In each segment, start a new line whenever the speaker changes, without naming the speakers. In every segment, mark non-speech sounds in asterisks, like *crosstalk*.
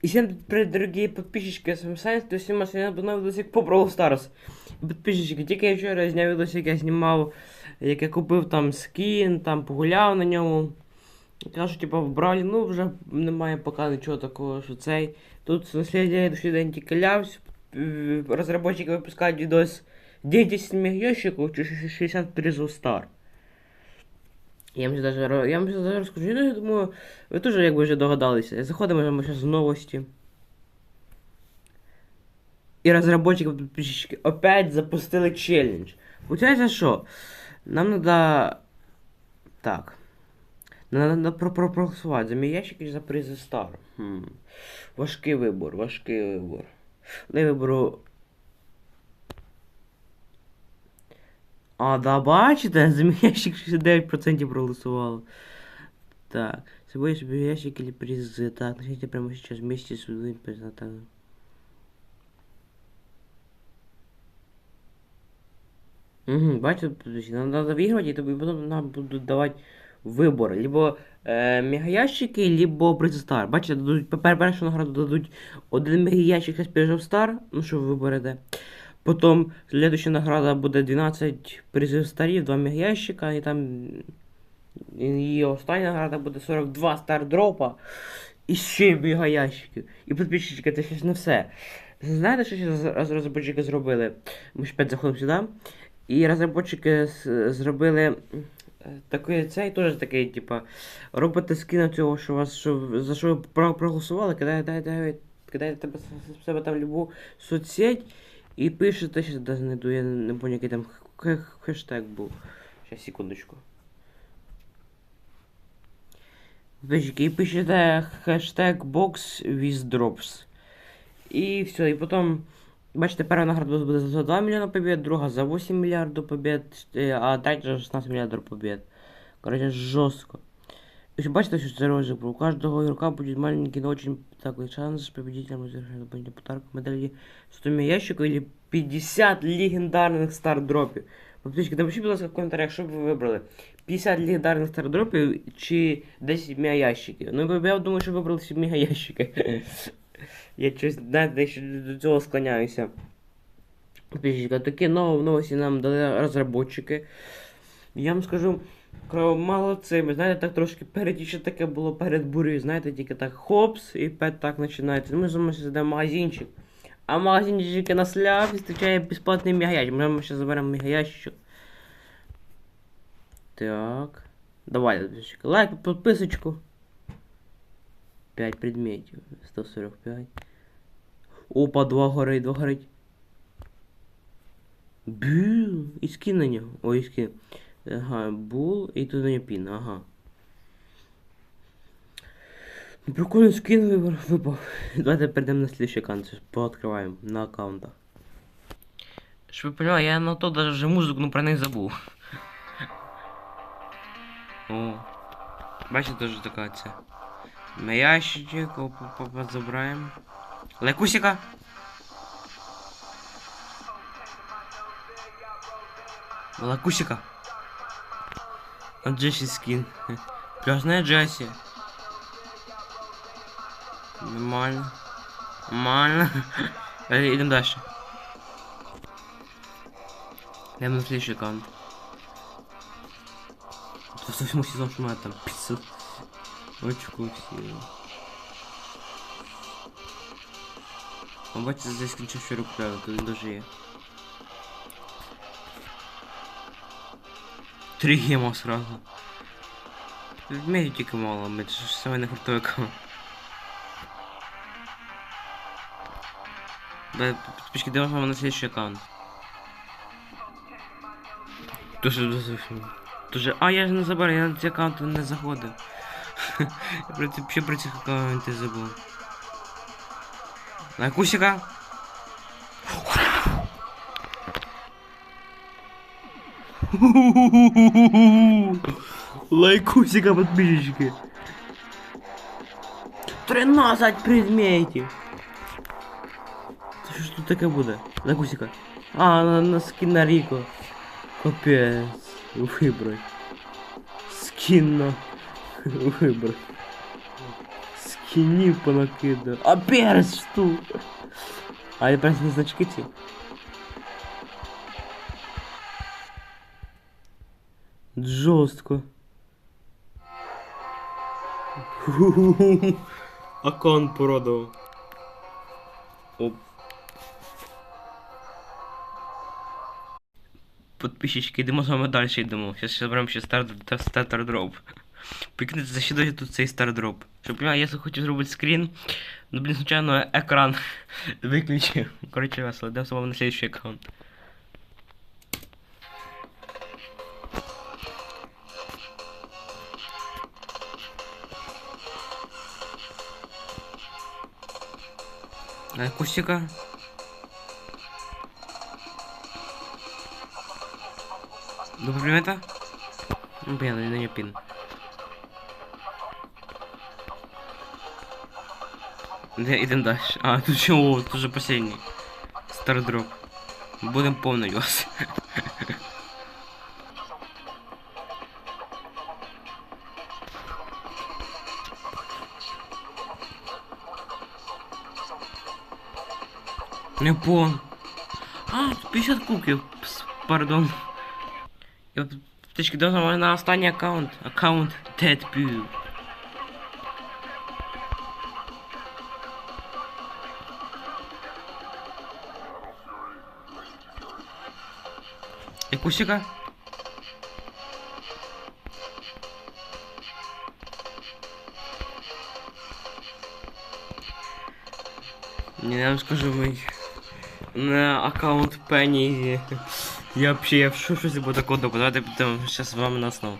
И всем привет, дорогие подписчики, с вами Сайнс, то сьогодні я обновив відосик по Brawl Stars. Підписчики, тільки я вчора зняв відосик, я знімав, як я купив там скін, там погуляв на ньому. Кажу, типа, в Бравлі, ну вже немає поки нічого такого, що цей. Тут на слідчий день тільки лявсь, розробники випускають відос 10 мегайщиків чи 60 призов Star. Я вам даже, я вам даже розкажу, я думаю, ви теж якби вже догадалися. Заходимо ми зараз в новості. І розробники опять запустили челлендж. Получається, що? Нам надо. Так. Нам про проголосувати за мій ящик і за призи Star. Хм. Важкий вибор, важкий вибор. Я виберу. А, да, бачите, за мій ящик 69% проголосувало. Так, собой себе ящик или призы. Так, начните прямо сейчас вместе с своим признатым. Угу, бачите, подожди, нам надо выигрывать, и тобі потом нам будуть давати вибор. Либо е, мегаящики, либо призы Star. Бачите, дадуть, пер- першу награду дадуть один мегаящик з Peugeot Star, ну що ви виберете. Потім следующая награда буде 12 призів старів, 2 мегаящика, і там і остання награда буде 42 стардропа і ще мегаящиків. І підписчики, це ж не все. Знаєте, що ще роз- роз- розробники зробили? Ми ж опять заходимо сюди. І розробники зробили такий цей теж такий, типа, робите скін цього, що вас що, за що ви про- проголосували, кидаєте, кидаєте, кидаєте себе там любу соцсеть і пишете, що даже не йду, я не пам'ятаю, який там хештег був. Сейчас, секундочку. І пишете хештег box with drops. І все, і потім, бачите, перша награда буде за 2 мільйона побед, друга за 8 мільярдів побед, е, а третя 16 мільярдів побед. Короче, жестко. И еще бачите, что это розыгрыш. У каждого игрока будет маленький, но очень такой шанс с победителем разыграть дополнительный подарок медали 100 ящиков или 50 легендарных стардропів. Подписчики, напишіть, будь ласка, в коментарях, що б ви вибрали. 50 легендарних стардропів чи 10 мегаящиків. Ну, я думаю, що вибрали всі мегаящики. *laughs* Я щось, знаєте, дещо до цього склоняюся. Подписчики, такі нові новості нам дали розробники. Я вам скажу, Ви знаєте, так трошки перед таке було перед бурею, знаєте, тільки так хопс, і пет так починається. Ми зараз зайдемо в магазинчик. А магазинчик на сляв і зустрічає безплатний мегаящик. Ми зараз заберемо мегаящик. Так. Давай. Лайк, підписочку. 5 предметів. 145. Опа, 2 горить, 2 горить. Бю, і скин на нього. Ой, і скин. Ага, бул і тут нього пін, ага. Прикольно скин випав. Давайте перейдемо на следующий аккаунт, пооткриваємо на аккаунтах. Щоб ви поняли, я на то даже музику ну, про них забув. О. Бачите, теж така ця. На ящичок, забираємо. Лекусика! Лакусика. Джесси скин. *laughs* Пляжная Джесси. Нормально. Нормально. *laughs* Идем дальше. Идем на следующий аккаунт. Это совсем сезон, что там 500 очков всего. А бачите, здесь ключи вчера купляю, тут даже є. Три гема сразу. Вмію тільки мало, ми ж саме не аккаунт. Да, подписчики, давай вам на следующий аккаунт. Дуже дуже дуже. А я ж не заберу, я на ці аккаунти не заходив. *laughs* я про ці, ще про цих аккаунти забув. На кусика. *laughs* Лайкусика подписчики. 13 предметів. Це що ж тут таке буде? Лайкусика. А, на, на скін на Ріко. Капець. Вибрать. Скін на... Вибрать. Скінів понакидав. А перс тут. А я просто не значки ці. Жорстко. Аккаунт продав. Оп. Подписчики, йдемо з вами далі йдемо. Зараз заберемо ще стар, та- стартер-дроп. Прикиньте, за що дає тут цей стардроп. Щоб понимаю, я хочу зробити скрін, ну блін, случайно екран *laughs* виключив. Коротше, весело, йдемо з вами на следующий аккаунт. Акустика. Добре примета? Ну, блин, на нее пин. Да, идем дальше. А, тут еще, о, тут же последний. Стардроп. Будем помнить вас. *laughs* Не пон. А, тут 50 кубків. Пс, Пардон. Я птички давно на останній аккаунт. Аккаунт Deadpool. Якусика? Не, я вам скажу, мой на аккаунт Пенни. Я вообще я в шоке бо такого. Давайте потом сейчас з вами на основу.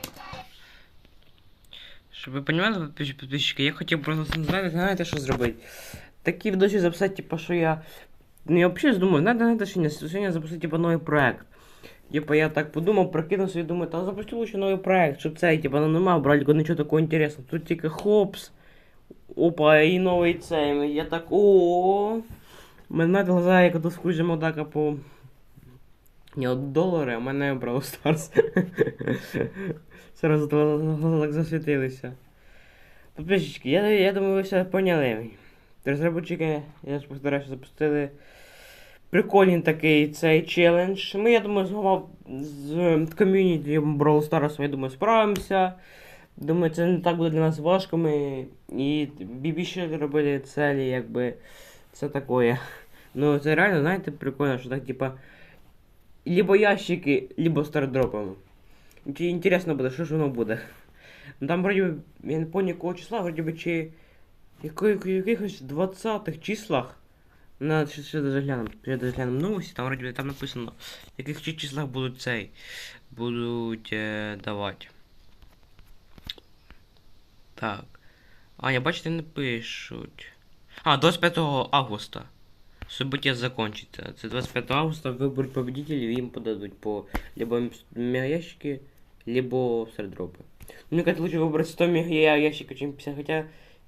Щоб ви підпис- підписчики, я хотів просто знаєте, знаєте, що зробити? Такі відосі записати, типу, що я. Ну я взагалі думаю, знаєте, знаєте, що не сьогодні запустити типу, новий проект. Типа я так подумав, прокинувся і думаю, та запусти лучше новий проект, щоб цей, типа, ну нема брати нічого такого інтересного. Тут тільки хопс. Опа, і новий цей. Я так о. Мене глаза як до скружа Модака по. Не от долари, а мене Brawl Stars. Зараз глаза так засвітилися. Подписчики, я, я думаю, ви все поняли. Розробники, я ж постараюся запустили прикольний такий цей челендж. Ми, я думаю, з, з ком'юніті Brawl Stars, я думаю, справимося. Думаю, це не так буде для нас важко. Ми і більше робили целі, якби це таке. Ну, це реально, знаєте, прикольно, що так, типа, либо ящики, либо стардропом. Чи інтересно буде, що ж воно буде. Ну там вроді, би, я не пам'ятаю якого числа, вроді би, чи якихось 20-х числах. На ще, ще даже глянем, ще даже новості, там вроді там написано, в яких чи- числах будуть цей, будуть е, давати. Так. А, я бачите, не пишуть. А, 25 августа. Событие закончится. Це 25 августа виберуть победителів і їм подадуть по либо мегаящики, либо стардропи. Ну, мне кажется, лучше выбрать 100 мегаящиков, чем 50, хотя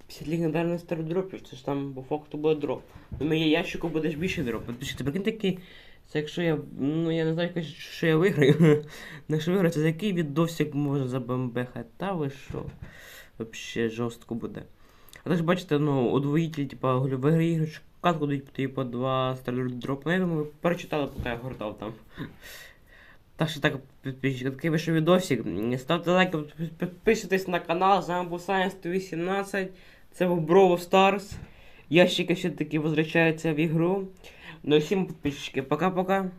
50 легендарних стардропів, це ж там по факту буде дроп. Ну, мегаящику буде ж більше дроп. Пишите, прикинь такий, це якщо я, ну я не знаю, що я виграю. *laughs* Ну, якщо виграю, це за який відосик можна забамбехати, та ви що? Вообще жорстко буде. А також бачите, ну, удвоїтель, типа, в ігри іграш катку дають, типу, два старлер-дропи. Ну, я думаю, перечитали, поки я гортав там. Так що так, підписчики, такий вийшов відосик. Ставте лайк, підписуйтесь на канал. З вами був Science 118. Це був Brawl Stars. Ящики все-таки возвращаються в ігру. Ну і всім підписчики, пока-пока.